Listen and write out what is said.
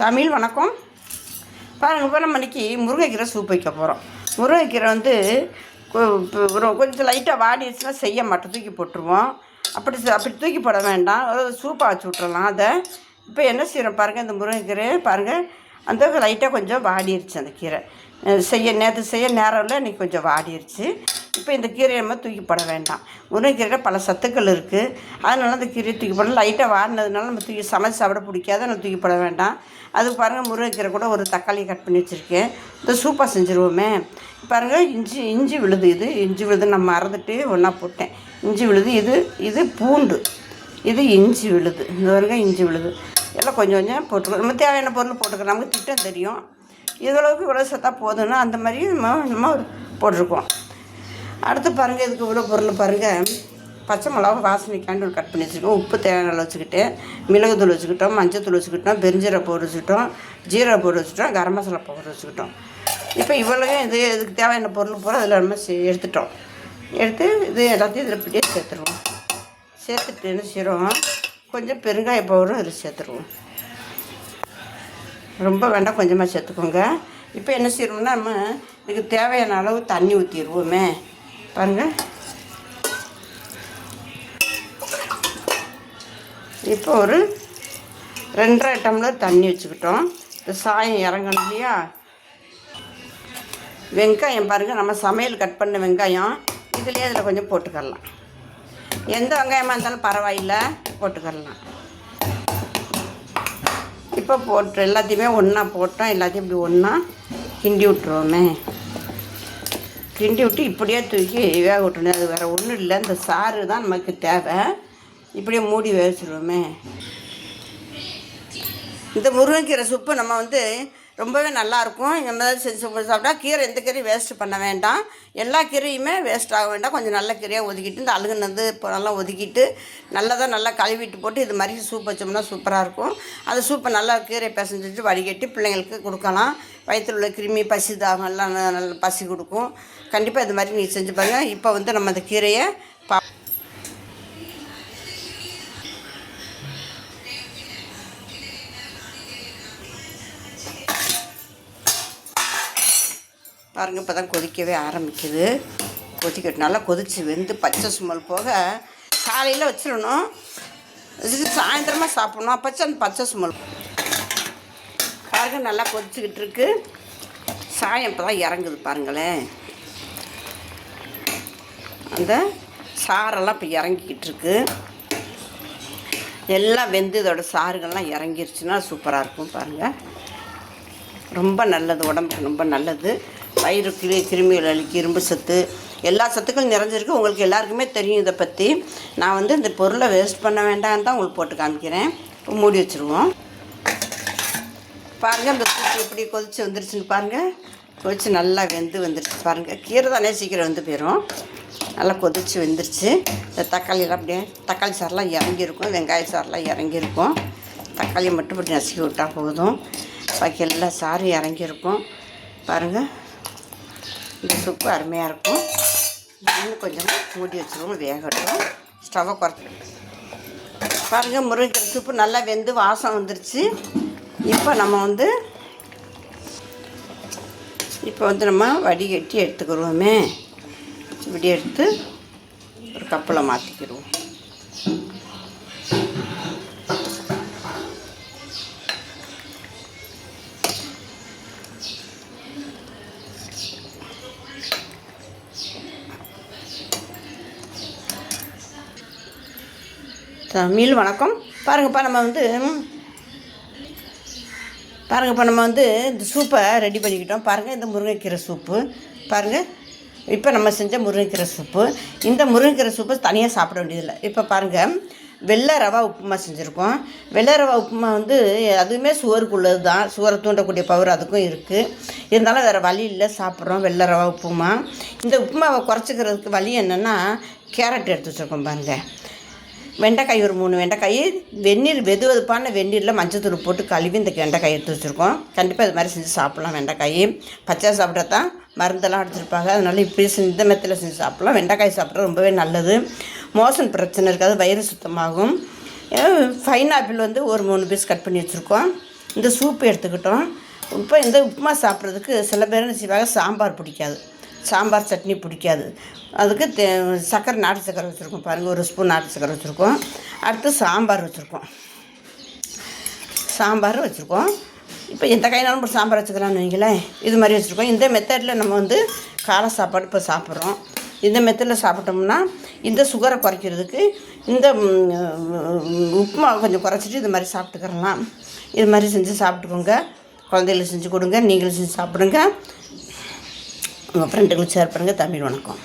தமிழ் வணக்கம். பாருங்கள் இப்போ நம்ம இன்றைக்கி முருங்கைக்கீரை சூப் வைக்க போகிறோம் முருங்கைக்கீரை வந்து இப்போ கொஞ்சம் லைட்டாக வாடிடுச்சுன்னா செய்ய மாட்டோம். தூக்கி போட்டுருவோம். அப்படி அப்படி தூக்கி போட வேண்டாம். ஒரு சூப்பாக வச்சு விட்றலாம் அதை. இப்போ என்ன செய்கிறோம் பாருங்கள் இந்த முருங்கைக்கீரை பாருங்கள் அந்த லைட்டாக கொஞ்சம் வாடிருச்சு அந்த கீரை. செய்ய நேற்று செய்ய நேரம் இல்லை இன்றைக்கி கொஞ்சம் வாடிருச்சு. இப்போ இந்த கீரையை நம்ம தூக்கி போட வேண்டாம். முருங்கைக்கீரையில் பல சத்துக்கள் இருக்குது அதனால அந்த கீரையை தூக்கி போடலாம். லைட்டாக வாடினதுனால நம்ம தூக்கி சமைச்சு சாப்பிட பிடிக்காத. அதனால் தூக்கி போட வேண்டாம். அதுக்கு பாருங்கள் முருங்கைக்கீரை கூட ஒரு தக்காளி கட் பண்ணி வச்சுருக்கேன். இந்த சூப்பாக செஞ்சுருவோமே. பாருங்கள் இஞ்சி இஞ்சி விழுது இது. இஞ்சி விழுது நான் மறந்துட்டு ஒன்றா போட்டேன். இஞ்சி விழுது இது இது பூண்டு. இது இஞ்சி விழுது. இந்த வரைக்கும் இஞ்சி விழுது. எல்லாம் கொஞ்சம் கொஞ்சம் போட்டுக்கணும். நம்ம தேவையான பொருள் போட்டுக்கலாம். நமக்கு திட்டம் தெரியும். இதளவுக்கு இவ்வளோ சத்தா போதும்னா அந்த மாதிரி நம்ம நம்ம போட்டிருக்கோம். அடுத்து பாருங்கள் இதுக்கு இவ்வளோ பொருள் பாருங்கள் பச்சை மிளகா வாசனைக்காண்டி ஒரு கட் பண்ணி வச்சுருக்கோம். உப்பு தேவையான வச்சுக்கிட்டு வச்சுக்கிட்டேன் மிளகுத்தூள் வச்சுக்கிட்டோம் மஞ்சத்தூள் வச்சுக்கிட்டோம் பெருஞ்சீரை போட்டு வச்சுக்கிட்டோம் ஜீரக போட்டு வச்சுட்டோம் கரம் மசாலா போட்டு வச்சுக்கிட்டோம். இப்போ இவ்வளோயும் இது இதுக்கு தேவையான பொருள் பூரா அதில் நம்ம சே- எடுத்துட்டோம். எடுத்து இது எல்லாத்தையும் இதில் இப்படியே சேர்த்துருவோம். சேர்த்துட்டு என்ன செய்கிறோம் கொஞ்சம் பெருங்காய பவுடரும் இதில் சேர்த்துருவோம். ரொம்ப வேண்டாம் கொஞ்சமாக சேர்த்துக்கோங்க. இப்போ என்ன செய்யணும்னா நம்ம இதுக்கு தேவையான அளவு தண்ணி ஊற்றிடுவோமே பாருங்கள் இப்போ ஒரு ரெண்டரை டம்ளர் தண்ணி வச்சுக்கிட்டோம். இந்த சாயம் இறங்கணும் இல்லையா? வெங்காயம் பாருங்கள் நம்ம சமையல் கட் பண்ண வெங்காயம். இதுலேயே அதில் கொஞ்சம் போட்டுக்கரலாம். எந்த வெங்காயமாக இருந்தாலும் பரவாயில்லை போட்டுக்கரலாம். இப்போ போட்டு எல்லாத்தையுமே ஒன்றா போட்டோம் எல்லாத்தையும் இப்படி ஒன்றா கிண்டி விட்ருவோமே கிண்டி விட்டு இப்படியே தூக்கி வேக விட்டணும் அது வேறு ஒன்றும் இல்லை. இந்த சாறு தான் நமக்கு தேவை. இப்படியே மூடி வேவிச்சிருவோமே இந்த முருங்கைக்கீரை சூப்பு நம்ம வந்து ரொம்பவே நல்லாயிருக்கும். இந்த மாதிரி செஞ்சு சாப்பிட்டா கீரை எந்த கீரையும் வேஸ்ட்டு பண்ண வேண்டாம். எல்லா கீரையுமே வேஸ்ட் ஆக வேண்டாம். கொஞ்சம் நல்ல கீரையாக ஒதுக்கிட்டு இந்த அழுகுனது இப்போ நல்லா ஒதுக்கிட்டு நல்லதாக நல்லா கழுவிட்டு போட்டு இது மாதிரி சூப் வச்சோம்னா சூப்பராக இருக்கும். அந்த சூப்பை நல்லா கீரை பிசைஞ்சிட்டு வடிகட்டி பிள்ளைங்களுக்கு கொடுக்கலாம். வயிற்றில் உள்ள கிருமி பசி தாகம் எல்லாம் நல்லா நல்ல பசி கொடுக்கும். கண்டிப்பாக இது மாதிரி நீங்கள் செஞ்சு பாருங்கள் இப்போ வந்து நம்ம அந்த கீரையை பா பாருங்கள் இப்போ தான் கொதிக்கவே ஆரம்பிக்குது. கொதிக்கட்டு நல்லா கொதிச்சு வெந்து பச்சை சுமல் போக காலையில் வச்சிடணும் சாயந்தரமாக சாப்பிட்ணும். அப்பச்சு அந்த பச்சை சுமல். பாருங்கள் நல்லா கொதிச்சுக்கிட்டு இருக்கு. சாயம் இப்போ தான் இறங்குது பாருங்களேன். அந்த சாரெல்லாம் இப்போ இறங்கிக்கிட்டு இருக்கு. எல்லாம் வெந்து இதோட சாறுகள்லாம் இறங்கிருச்சுன்னா சூப்பராக இருக்கும் பாருங்கள் ரொம்ப நல்லது உடம்புக்கு ரொம்ப நல்லது. வயிறு கிரு கிருமிகள் அழிக்கு இரும்பு சத்து எல்லா சத்துக்களும் நிறைஞ்சிருக்கு. உங்களுக்கு எல்லாருக்குமே தெரியும் இதை பற்றி நான் வந்து இந்த பொருளை வேஸ்ட் பண்ண வேண்டாம்னு தான் உங்களுக்கு போட்டு காமிக்கிறேன். மூடி வச்சுருவோம். பாருங்கள் இந்த சூப்பு எப்படி கொதிச்சு வந்துருச்சுன்னு பாருங்கள் கொதிச்சு நல்லா வெந்து வந்துருச்சு பாருங்கள் கீரை தானே சீக்கிரம் வந்து போயிடும் நல்லா கொதிச்சு வெந்துருச்சு. இந்த தக்காளியெல்லாம் அப்படியே தக்காளி சாரெலாம் இறங்கியிருக்கும். வெங்காய சாரெலாம் இறங்கியிருக்கும். தக்காளியை மட்டும் இப்படி நசுக்கி விட்டால் போதும். பாக்கி எல்லா சாரும் இறங்கியிருக்கும். பாருங்கள் இந்த சூப்பு அருமையாக இருக்கும். இன்னும் கொஞ்சம் மூடி வச்சுருவோம் வேகட்டும். ஸ்டவ்வை குறைச்சி. பாருங்கள் முருங்கை சூப்பு நல்லா வெந்து வாசம் வந்துருச்சு. இப்போ நம்ம வந்து இப்போ வந்து நம்ம வடிகட்டி எடுத்துக்கிடுவோமே. இப்படி எடுத்து ஒரு கப்பில் மாற்றிக்கிடுவோம் தமிழ் வணக்கம். பாருங்கப்பா நம்ம வந்து பாருங்கப்பா நம்ம வந்து இந்த சூப்பை ரெடி பண்ணிக்கிட்டோம். பாருங்கள் இந்த முருங்கைக்கீரை சூப்பு பாருங்கள் இப்போ நம்ம செஞ்ச முருங்கைக்கீரை சூப்பு இந்த முருங்கைக்கீரை சூப்பு தனியாக சாப்பிட வேண்டியதில்லை. இப்போ பாருங்கள் வெள்ளை ரவா உப்புமா செஞ்சுருக்கோம். வெள்ளை ரவா உப்புமா வந்து அதுவுமே சுவருக்குள்ளது தான் சுவரை தூண்டக்கூடிய பவர் அதுக்கும் இருக்குது இருந்தாலும் வேறு வழி இல்லை சாப்பிட்றோம் வெள்ளை ரவா உப்புமா. இந்த உப்புமாவை குறைச்சிக்கிறதுக்கு வழி என்னென்னா கேரட் எடுத்து வச்சுருக்கோம் பாருங்கள் வெண்டைக்காய் ஒரு மூணு வெண்டைக்காய் வெந்நீர் வெது வெதுப்பான வெந்நீரில் மஞ்சத்தூள் போட்டு கழுவி இந்த வெண்டைக்காய் எடுத்து வச்சுருக்கோம். கண்டிப்பாக இது மாதிரி செஞ்சு சாப்பிட்லாம் வெண்டைக்காய். பச்சை சாப்பிட்டா தான் மருந்தெல்லாம் அடிச்சிருப்பாங்க. அதனால இப்படி செஞ்சு இந்த மெத்தில் செஞ்சு சாப்பிட்லாம். வெண்டைக்காய் சாப்பிட்றது ரொம்பவே நல்லது. மோசன் பிரச்சனை இருக்காது. வயிறு சுத்தமாகும். ஃபைன் ஆப்பிள் வந்து ஒரு மூணு பீஸ் கட் பண்ணி வச்சுருக்கோம். இந்த சூப்பு எடுத்துக்கிட்டோம். இப்போ இந்த உப்புமா சாப்பிட்றதுக்கு சில பேர் செய்வாங்க? சாம்பார் பிடிக்காது. சாம்பார் சட்னி பிடிக்காது. அதுக்கு தே சக்கரை நாட்டு சக்கரை வச்சுருக்கோம் பாருங்கள் ஒரு ஸ்பூன் நாட்டு சக்கரை வச்சுருக்கோம். அடுத்து சாம்பார் வச்சுருக்கோம். சாம்பார் வச்சுருக்கோம். இப்போ எந்த கைனாலும் ஒரு சாம்பார் வச்சுக்கலாம்னு வைங்களேன். இது மாதிரி வச்சுருக்கோம். இந்த மெத்தடில் நம்ம வந்து காலை சாப்பாடு இப்போ சாப்பிட்றோம். இந்த மெத்தடில் சாப்பிட்டோம்னா இந்த சுகரை குறைக்கிறதுக்கு இந்த உப்புமா கொஞ்சம் குறைச்சிட்டு இது மாதிரி சாப்பிட்டுக்கிறலாம். இது மாதிரி செஞ்சு சாப்பிட்டுக்கோங்க. குழந்தைகளுக்கு செஞ்சு கொடுங்க. நீங்களும் செஞ்சு சாப்பிடுங்க. உங்கள் ஃப்ரெண்டுகளுக்கு ஷேர் பண்ணுங்கள் தமிழ் வணக்கம்.